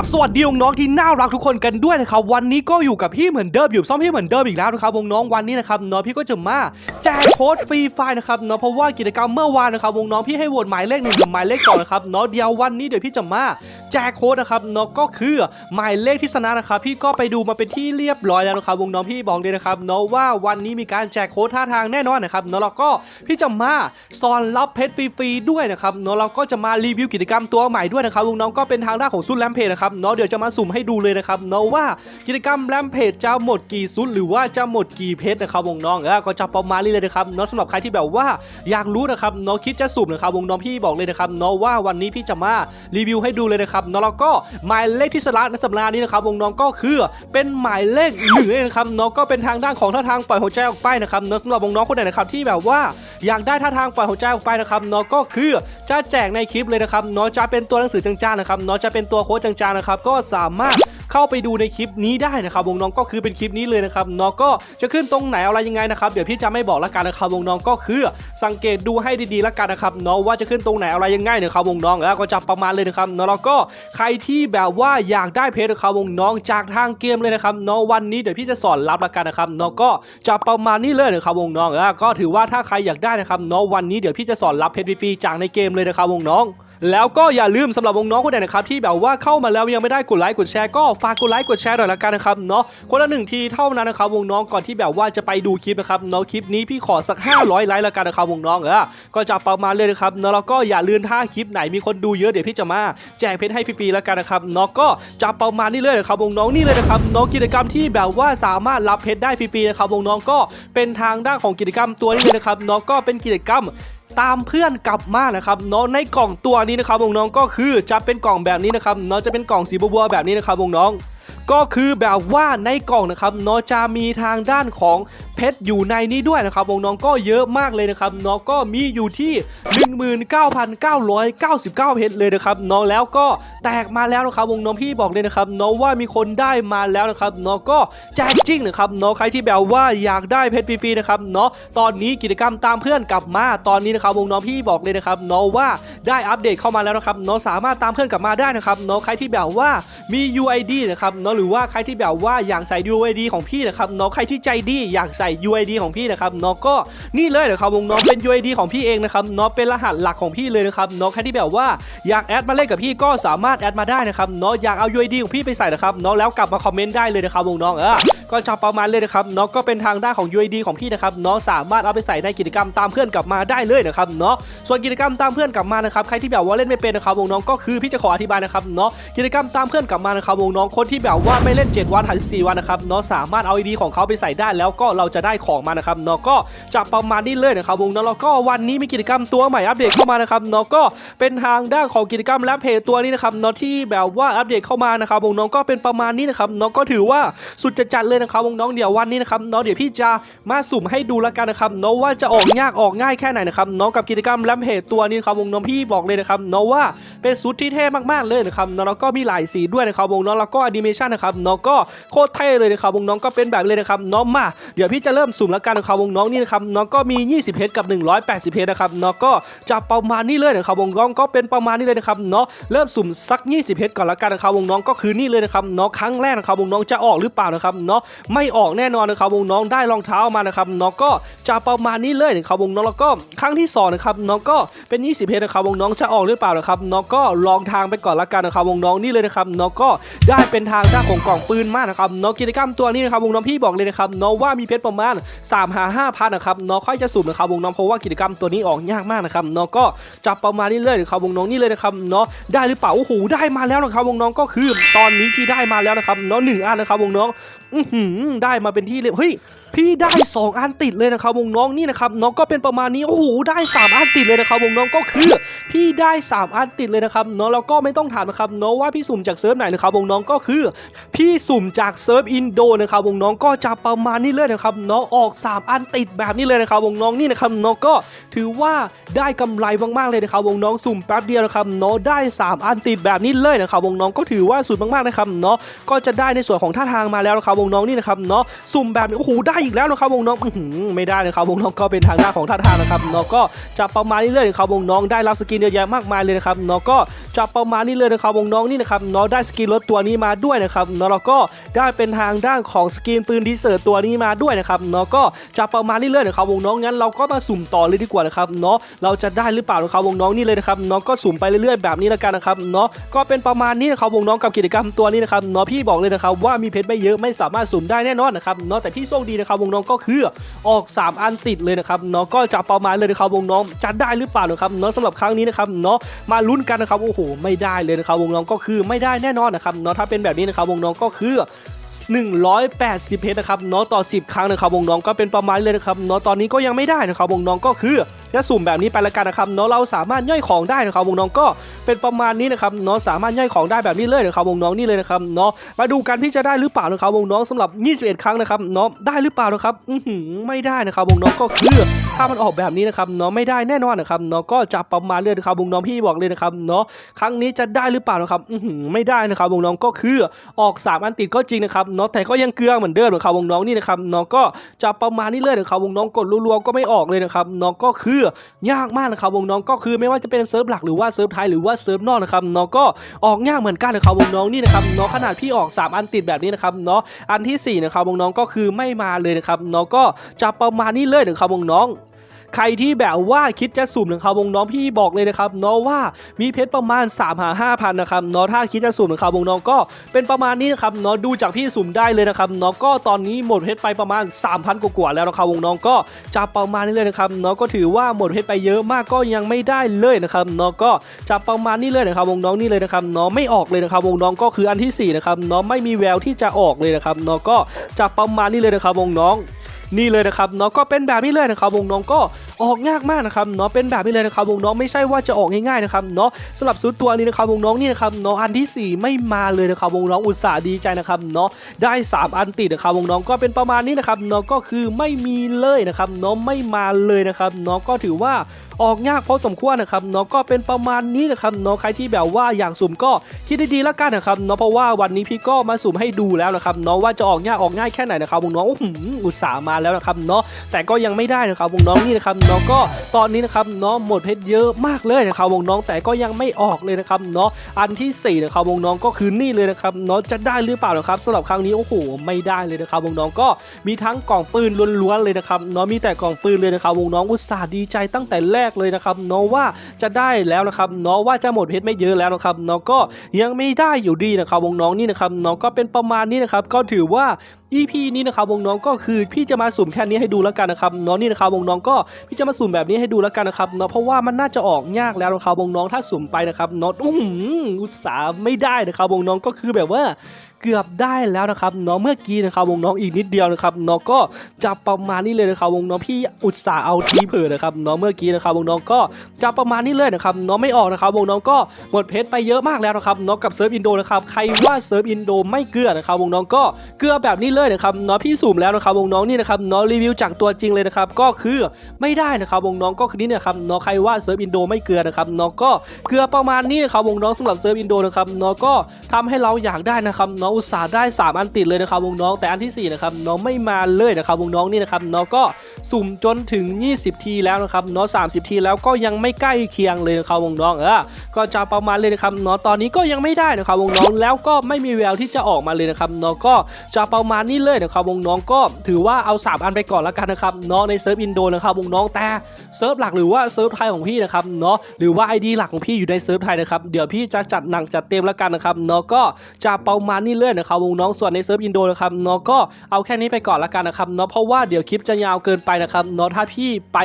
ราบสวัสดีน้องๆที่น่ารักทุกคนกันด้วยนะครับวันนี้ก็อยู่กับพี่เหมือนเดิมอยู่ซ่อมพี่เหมือนเดิมอีกแล้วนะครับวงน้องวันนี้นะครับน้องพี่ก็จะมาแจกโค้ดฟรีไฟนะครับเนาะเพราะว่ากิจกรรมเมื่อวานนะครับวงน้องพี่ให้โหวตหมายเลขหนึ่งกับหมายเลขสองนะครับเนาะเดียววันนี้เดี๋ยวพี่จะมาแจกโค้ดนะครับเนาะก็คือหมายเลขที่ชนะนะครับพี่ก็ไปดูมาเป็นที่เรียบร้อยแล้วนะครับวงน้องพี่บอกเลยนะครับเนาะว่าวันนี้มีการแจกโค้ดท่าทางแน่นอนนะครับเนาะแล้วก็พี่จะมาสอนรับเพชรฟรีๆด้วยนะครับเนาะเราก็จะมารีวิวกิจกรรมตัวใหม่ด้วยนะครับวงน้องก็เป็นทางด้านของซุดแลมเพจนะครับเนาะเดี๋ยวจะมาสุ่มให้ดูเลยนะครับเนาะว่ากิจกรรมแลมเพจจะหมดกี่ซุดหรือว่าจะหมดกี่เพชรนะครับวงน้องก็จะประมาณนี้เลยนะครับเนาะสำหรับใครที่แบบว่าอยากรู้นะครับเนาะคิดจะสุ่มนะครับวงน้องพี่บอกเลยนะครับเนาะว่าวันนี้พี่จะมารีวิวให้ดูเลยนะครับเนาะแล้วก็หมายเลขที่สลัดในสัปดาห์นี้นะครับวงน้องก็คือเป็นหมายเลขหนึ่งเลยนะครับเนาะก็เป็นทางด้านของท่าทางปล่อยหัวใจออกไปนะครับเนาะสำหรับวงน้องคนไหนนะครับที่แบบว่า อยากได้ท่าทางปล่อยหัวใจออกไปนะครับเนาะก็คือจะแจกในคลิปเลยนะครับเนาะจะเป็นตัวหนังสือจางๆนะครับเนาะจะเป็นตัวโค้ดจางๆนะครับก็สามารถ เข้าไปดูในคลิปนี้ได้นะครับวงน้องก็คือเป็นคลิปนี้เลยนะครับเนาะก็จะขึ้นตรงไหนอะไรยังไงนะครับเดี๋ยวพี่จะไม่บอกละกันนะครับวงน้องก็คือสังเกตดูให้ดีๆละกันนะครับเนาะว่าจะขึ้นตรงไหนอะไรยังไงนะครับวงน้องแล้วก็จะประมาณเลยนะครับเนาะแล้วก็ใครที่แบบว่าอยากได้เพจนะครับวงน้องจากทางเกมเลยนะครับเนาะวันนี้เดี๋ยวพี่จะสอนรับละกันนะครับเนาะก็จะประมาณนี้เลยนะครับวงน้องแล้วก็ถือว่าถ้าใครอยากได้นะครับเนาะวันนี้เดี๋ยวพี่จะสอนรับเพจฟรีๆจากในเกมเลยนะครับวงน้อง แล้วก็อย่าลืมสำหรับวงน้องคนไหนนะครับที่แบบว่าเข้ามาแล้วยังไม่ได้กดไลค์กดแชร์ก็ฝากกดไลค์กดแชร์หน่อยละกันนะครับเนาะคนละหนึ่งทีเท่านั้นนะครับวงน้องก่อนที่แบบว่าจะไปดูคลิปนะครับเนาะคลิปนี้พี่ขอสัก 500 ไลค์ละกันนะครับวงน้องเออก็จะประมาณเลยนะครับเนาะแล้วก็อย่าลืมถ้าคลิปไหนมีคนดูเยอะเดี๋ยวพี่จะมาแจกเพชรให้ฟรีๆละกันนะครับเนาะก็จะประมาณนี้เลยนะครับวงน้องนี่เลยนะครับเนาะกิจกรรมที่แบบว่าสามารถรับเพชรได้ฟรีๆนะครับวงน้องก็เป็นทางด้านของกิจกรรมตัวนี้เลยนะครับเนาะก็เป็นกิจกรรม ตามเพื่อนกลับมานะครับเนาะในกล่องตัวนี้นะครับวงน้องก็คือจะเป็นกล่องแบบนี้นะครับเนาะจะเป็นกล่องสีบัวแบบนี้นะครับวงน้องก็คือแบบว่าในกล่องนะครับเนาะจะมีทางด้านของ เพชรอยู่ในนี้ด้วยนะครับวงน้องก็เยอะมากเลยนะครับเนาะก็มีอยู่ที่ 19,999 เพชรเลยนะครับเนาะแล้วก็แตกมาแล้วนะครับวงน้องพี่บอกเลยนะครับเนาะว่ามีคนได้มาแล้วนะครับเนาะก็แจกจริงนะครับเนาะใครที่แบบว่าอยากได้เพชรฟรีๆนะครับเนาะตอนนี้กิจกรรมตามเพื่อนกลับมาตอนนี้นะครับวงน้องพี่บอกเลยนะครับเนาะว่าได้อัปเดตเข้ามาแล้วนะครับเนาะสามารถตามเพื่อนกลับมาได้นะครับเนาะใครที่แบบว่ามี UID นะครับเนาะหรือว่าใครที่แบบว่าอยากใส่ UID ของพี่นะครับเนาะใครที่ใจดีอยากใส่ UID ของพี่นะครับเนาะก็นี่เลยนะครับวงน้องเป็น UID ของพี่เองนะครับเนาะเป็นรหัสหลักของพี่เลยนะครับเนาะใครที่แบบว่าอยากแอดมาเล่นกับพี่ก็สามารถแอดมาได้นะครับเนาะอยากเอา UID ของพี่ไปใส่นะครับเนาะแล้วกลับมาคอมเมนต์ได้เลยนะครับวงน้องเออ ก็จะประมาณเลยนะครับเนาะก็เป็นทางด้านของ UID ของพี่นะครับเนาะสามารถเอาไปใส่ในกิจกรรมตามเพื่อนกลับมาได้เลยนะครับเนาะส่วนกิจกรรมตามเพื่อนกลับมานะครับใครที่แบบว่าเล่นไม่เป็นนะครับวงน้องก็คือพี่จะขออธิบายนะครับเนาะกิจกรรมตามเพื่อนกลับมานะครับวงน้องคนที่แบบว่าไม่เล่น 7 วัน54วันนะครับเนาะสามารถเอา ID ของเขาไปใส่ได้แล้วก็เราจะได้ของมานะครับเนาะก็จะประมาณนี้เลยนะครับวงน้องแล้วก็วันนี้มีกิจกรรมตัวใหม่อัปเดตเข้ามานะครับเนาะก็เป็นทางด้านของกิจกรรมและเพจตัวนี้นะครับเนาะที่แบบว่าอัปเดตเข้ามานะครับวงน้องก็เป็นประมาณนี้นะครับเนาะก็ถือว่าสุดจะจัดเลยนะครับวงน้องเดี๋ยววันนี้นะครับเนาะเดี๋ยวพี่จะมาสุ่มให้ดูแล้วกันนะครับเนาะว่าจะออกยากออกง่ายแค่ไหนนะครับเนาะกับกิจกรรมแลเพจตัวนี้นะครับวงน้องพี่บอกเลยนะครับเนาะว่าเป็นสุดที่เท่มากๆเลยนะครับเนาะแล้วก็มีหลายสีด้วยนะครับวงน้องแล้วก็แอนิเมชันนะครับเนาะก็โคตรเท่เลยนะครับวงน้องก็เป็นแบบเลยนะครับเนาะมาเดี๋ยวพี่จะเริ่มสุ่มแล้วกันนะครับวงน้องนี่นะครับเนาะก็มี 20เพชรกับ 180เพชรนะครับเนาะก็จะประมาณนี้เลยนะครับวงน้องก็เป็นประมาณนี้เลยนะครับเนาะเริ่มสุ่มสัก 20เพชรก่อนละกันนะครับวงน้องก็คือนี่เลยนะครับเนาะครั้งแรกนะครับวงน้องจะออกหรือเปล่านะครับเนาะไม่ออกแน่นอนนะครับวงน้องได้รองเท้ามานะครับเนาะก็จะประมาณนี้เลยนะครับวงน้องแล้วก็ครั้งที่สองนะครับเนาะก็เป็น 20เพชรนะครับวงน้องจะออกหรือเปล่านะครับเนาะก็ลองทางไปก่อนละกันนะครับวงน้องนี่เลยนะครับเนาะก็ได้เป็นทางด้านของกล่องปืนมากนะครับเนาะกิจกรรมตัวนี้นะครับวงน้องพี่บอกเลยนะครับเนาะว่ามีเพชรประมาณ3หา5พันนะครับเนาะค่อยจะสุ่มนะครับวงน้องเพราะว่ากิจกรรมตัวนี้ออกยากมากนะครับเนาะก็จะประมาณนี้เลยนะครับวงน้องนี่เลยนะครับเนาะได้หรือเปล่าโอ้โหได้มาแล้วนะครับวงน้องก็คือตอนนี้พี่ได้มาแล้วนะครับเนาะหนึ่งอันนะครับวงน้อง ได้มาเป็นที่เรียบเฮ้ย พี่ได้ 2 อันติดเลยนะครับวงน้องนี่นะครับน้องก็เป็นประมาณนี้โอ้โหได้ 3 อันติดเลยนะครับวงน้องก็คือพี่ได้ 3 อันติดเลยนะครับนาะแล้วก็ไม่ต้องถามนะครับเนาะว่าพี่สุ่มจากเซิร์ฟไหนนะครับวงน้องก็คือ พี่สุ่มจากเซิร์ฟอินโดนะครับวงน้องก็จะประมาณนี้เลยนะครับเนาะออก 3 อันติดแบบนี้เลยนะครับวงน้องนี่นะครับเนาะก็ถือว่าได้กำไรมากๆเลยนะครับวงน้องสุ่มแป๊บเดียวนะครับเนาะได้ 3 อันติดแบบนี้เลยนะครับวงน้องก็ถือว่าสุดมากๆนะครับเนาะก็จะได้ในส่วนของท่าทางมาแล้วนะครับวงน้องนี่นะครับเนาะสุ่มแบบนี้โอ้โหได้อีอีกแล้วนะครับวงน้องอไม่ได้นะครับวงน้องก็เป็นทางหน้าของท่าทางนะครับเนาะก็จะประมาณนี้เลยนะครับวงน้องได้รับสกินเยอะแยะมากมายเลยนะครับเนาะก็จะประมาณนี้เลยนะครับวงน้องนี่นะครับเนาะได้สกินรถตัวนี้มาด้วยนะครับนาะแล้วก็ได้เป็นทางด้านของสกินปืนดีเซอร์ตัวนี้มาด้วยนะครับเนาะก็จะประมาณนี้เลยนะครับวงน้องงั้นเราก็มาสุ่มต่อเลยดีกว่านะครับเนาะเราจะได้หรือเปล่านะครับวงน้องนี่เลยนะครับเนาะก็สุ่มไปเรื่อยๆแบบนี้แล้วกันนะครับเนาะก็เป็นประมาณนี้นะครับวงน้องกับกิจกรรมตัวนี้นะครับเนาะพี่บอกเลยนะครับว่ามีเพชรไม่เยอะไม่สามารถสุ่มได้แน่นอนนะครับเนาะแต่ที่โชคดีนะครับวงน้องก็คือออก 3 อันติดเลยนะครับเนาะก็จะประมาณเลยนะครับวงน้องจะได้หรือเปล่านะครับเนาะสำหรับครั้งนี้นะครับเนาะมาลุ้นกันนะครับโอ้โหไม่ได้เลยนะครับวงน้องก็คือไม่ได้แน่นอนนะครับเนาะถ้าเป็นแบบนี้นะครับวงน้องก็คือ180เพชรนะครับเนาะต่อ 10 ครั้งนะครับวงน้องก็เป็นประมาณเลยนะครับเนาะตอนนี้ก็ยังไม่ได้นะครับวงน้องก็คือ จะสุ่มแบบนี้ไปละกันนะครับเนาะเราสามารถย่อยของได้นะครับวงน้องก็เป็นประมาณนี้นะครับเนาะสามารถย่อยของได้แบบนี้เลยนะครับวงน้องนี่เลยนะครับเนาะมาดูกันพี่จะได้หรือเปล่านะครับวงน้องสำหรับ 21 ครั้งนะครับเนาะได้หรือเปล่านะครับอือหือไม่ได้นะครับวงน้องก็คือถ้ามันออกแบบนี้นะครับเนาะไม่ได้แน่นอนนะครับเนาะก็จะประมาณเลยนะครับวงน้องพี่บอกเลยนะครับเนาะครั้งนี้จะได้หรือเปล่านะครับอือหือไม่ได้นะครับวงน้องก็คือออก 3 อันติดก็จริงนะครับเนาะแต่ก็ยังเกลือเหมือนเดิมนะครับวงน้องนี่นะครับเนาะก็จะประมาณนี้เลยนะครับวงน้องกดรัวๆก็ไม่ออกเลยนะครับเนาะก็คือยากมากนะครับวงน้องก็คือไม่ว่าจะเป็นเซิร์ฟหลักหรือว่าเซิร์ฟไทยหรือว่าเซิร์ฟนอกนะครับน้องก็ออกยากเหมือนกันนะครับวงน้องนี่นะครับน้องขนาดพี่ออก 3 อันติดแบบนี้นะครับเนาะอันที่สี่นะครับวงน้องก็คือไม่มาเลยนะครับน้องก็จะประมาณนี้เลยนะครับวงน้อง ใครที่แบบว่าคิดจะสุ่มนะครับวงน้องพี่บอกเลยนะครับเนาะว่ามีเพชรประมาณ3หาห้าพันนะครับเนาะถ้าคิดจะสุ่มนะครับวงน้องก็เป็นประมาณนี้นะครับเนาะดูจากพี่สุ่มได้เลยนะครับเนาะก็ตอนนี้หมดเพชรไปประมาณ 3,000กว่าแล้วนะครับวงน้องก็จะประมาณนี้เลยนะครับเนาะก็ถือว่าหมดเพชรไปเยอะมากก็ยังไม่ได้เลยนะครับเนาะก็จะประมาณนี้เลยนะครับวงน้องนี่เลยนะครับเนาะไม่ออกเลยนะครับวงน้องก็คืออันที่สี่นะครับเนาะไม่มีแววที่จะออกเลยนะครับเนาะก็จะประมาณนี้เลยนะครับวงน้อง นี่เลยนะครับเนาะก็เป็นแบบนี้เลยนะครับวงน้องก็ออกยากมากนะครับเนาะเป็นแบบนี้เลยนะครับวงน้องไม่ใช่ว่าจะออกง่ายๆนะครับเนาะสำหรับซุดตัวนี้นะครับวงน้องนี่นะครับเนาะอันที่ 4 ไม่มาเลยนะครับวงน้องอุตส่าห์ดีใจนะครับเนาะได้ 3 อันติดนะครับวงน้องก็เป็นประมาณนี้นะครับเนาะก็คือไม่มีเลยนะครับเนาะไม่มาเลยนะครับเนาะก็ถือว่า ออกยากพอสมควรนะครับเนาะก็เป็นประมาณนี้นะครับเนาะใครที่แบบว่าอยากสุ่มก็คิดดีๆแล้วกันนะครับเนาะเพราะว่าวันนี้พี่ก็มาสุ่มให้ดูแล้วนะครับเนาะว่าจะออกยากออกง่ายแค่ไหนนะครับวงน้องอุตส่าห์มาแล้วนะครับเนาะแต่ก็ยังไม่ได้นะครับวงน้องนี่นะครับเนาะก็ตอนนี้นะครับเนาะหมดเพชรเยอะมากเลยนะครับวงน้องแต่ก็ยังไม่ออกเลยนะครับเนาะอันที่สี่นะครับวงน้องก็คือนี่เลยนะครับเนาะจะได้หรือเปล่านะครับสำหรับครั้งนี้โอ้โหไม่ได้เลยนะครับวงน้องก็มีทั้งกล่องปืนล้วนๆเลยนะครับเนาะมีแต่กล่องปืนเลยนะครับวงน้องอุตส่าห์ดีใจตั้งแต่แรกเลยนะครับเนาะว่าจะได้แล้วนะครับเนาะว่าจะหมดเพชรไม่เยอะแล้วนะครับเนาะก็ยังไม่ได้อยู่ดีนะครับวงน้องนี่นะครับเนาะก็เป็นประมาณนี้นะครับก็ถือว่า EP นี้นะครับวงน้องก็คือพี่จะมาสุ่มแค่นี้ให้ดูแล้วกันนะครับเนาะนี่นะครับวงน้องก็พี่จะมาสุ่มแบบนี้ให้ดูแล้วกันนะครับเนาะเพราะว่ามันน่าจะออกยากแล้วนะครับวงน้องถ้าสุ่มไปนะครับนาะอื้อหืออุตส่าห์ไม่ได้นะครับวงน้องก็คือแบบว่าเกือบได้แล้วนะครับเนาะเมื่อกี้นะครับวงน้องอีกนิดเดียวนะครับเนาะก็จะประมาณนี้เลยนะครับวงน้องพี่อุตส่าห์เอาทีเผลอนะครับเนาะเมื่อกี้นะครับวงน้องก็จะประมาณนี้เลยนะครับเนาะไม่ออกนะครับวงน้องก็หมดเพชรไปเยอะมากแล้วนะครับเนาะกับเซิร์ฟอินโดนะครับใครว่าเซิร์ฟอินโดไม่เกลือนะครับวงน้องก็เกลือแบบนี้เลยนะครับเนาะพี่สุ่มแล้วนะครับวงน้องนี่นะครับเนาะรีวิวจากตัวจริงเลยนะครับก็คือไม่ได้นะครับวงน้องก็คือนี่นะครับเนาะใครว่าเซิร์ฟอินโดไม่เกลือนะครับเนาะก็เกลือประมาณนี้นะครับวงน้องสำหรับเซิร์ฟอินโดนะครับเนาะก็ทำให้เราอยากได้นะครับเนาะอุตส่าห์ได้ 3 อันติดเลยนะครับวงน้องแต่อันที่4นะครับน้องไม่มาเลยนะครับวงน้องนี่นะครับน้องก็สุ่มจนถึง 20 ทีแล้วนะครับเนาะ30 ทีแล้วก็ยังไม่ใกล้เคียงเลยนะครับวงน้องเออก็จะประมาณเลยนะครับเนาะตอนนี้ก็ยังไม่ได้นะครับวงน้องแล้วก็ไม่มีแววที่จะออกมาเลยนะครับเนาะก็จะประมาณนี้เลยนะครับวงน้องก็ถือว่าเอา 3 อันไปก่อนแล้วกันนะครับเนาะในเซิร์ฟอินโดนะครับวงน้องแต่เซิร์ฟหลักหรือว่าเซิร์ฟไทยของพี่นะครับเนาะหรือว่า ID หลักของพี่อยู่ในเซิร์ฟไทยนะครับเดี๋ยวพี่จะจัดหนักจัดเต็มแล้วกันนะครับเนาะก็จะประมาณนี้เลยนะครับวงน้องส่วนในเซิร์ฟอินโดนะครับเนาะก็เอาแค่นี้ไปก่อนละกันนะครับเนาะเพราะว่าเดี๋ยวคลิปจะยาวเกินไปนะครับเนาะถ้าพี่ไป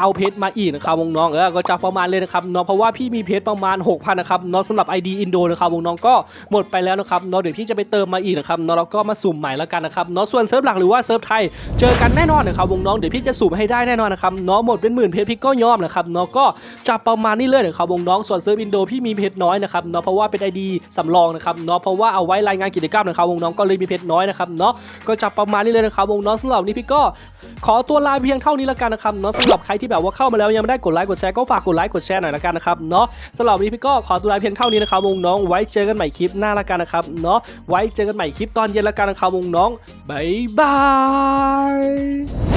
เอาเพชรมาอีกนะครับวงน้องเออก็จะประมาณเลยนะครับเนาะเพราะว่าพี่มีเพชรประมาณ 6,000นะครับเนาะสำหรับ ID อินโดนะครับวงน้องก็หมดไปแล้วนะครับเนาะเดี๋ยวพี่จะไปเติมมาอีกนะครับเนาะแล้วก็มาสุ่มใหม่แล้วกันนะครับเนาะส่วนเซิร์ฟหลักหรือว่าเซิร์ฟไทยเจอกันแน่นอนนะครับวงน้องเดี๋ยวพี่จะสุ่มให้ได้แน่นอนนะครับเนาะหมดเป็นหมื่นเพชรพี่ก็ยอมนะครับเนาะก็จะประมาณนี้เลยนะครับวงน้องส่วนเซิร์ฟอินโดพี่มีเพชรน้อยนะครับเนาะเพราะว่าเป็น ID สำรองนะครับเนาะเพราะว่าเอาไว้รายงานกิจกรรมนะครับวงน้องก็เลยมีเพชรน้อยนะครับเนาะก็จะประมาณนี้เลยนะครับวงน้องสำหรับนี้พี่ก็ขอตัวลาเพียงเท่านี้แล้วกันนะครับเนาะสำหรับใครที่แบบว่าเข้ามาแล้วยังไม่ได้กดไลค์กดแชร์ก็ฝากกดไลค์กดแชร์หน่อยละกันนะครับเนาะสำหรับวันนี้พี่ก็ขอตัวลาเพียงเท่านี้นะครับวงน้องไว้เจอกันใหม่คลิปหน้าละกันนะครับเนาะไว้เจอกันใหม่คลิปตอนเย็นละกันนะครับวงน้องบ๊ายบาย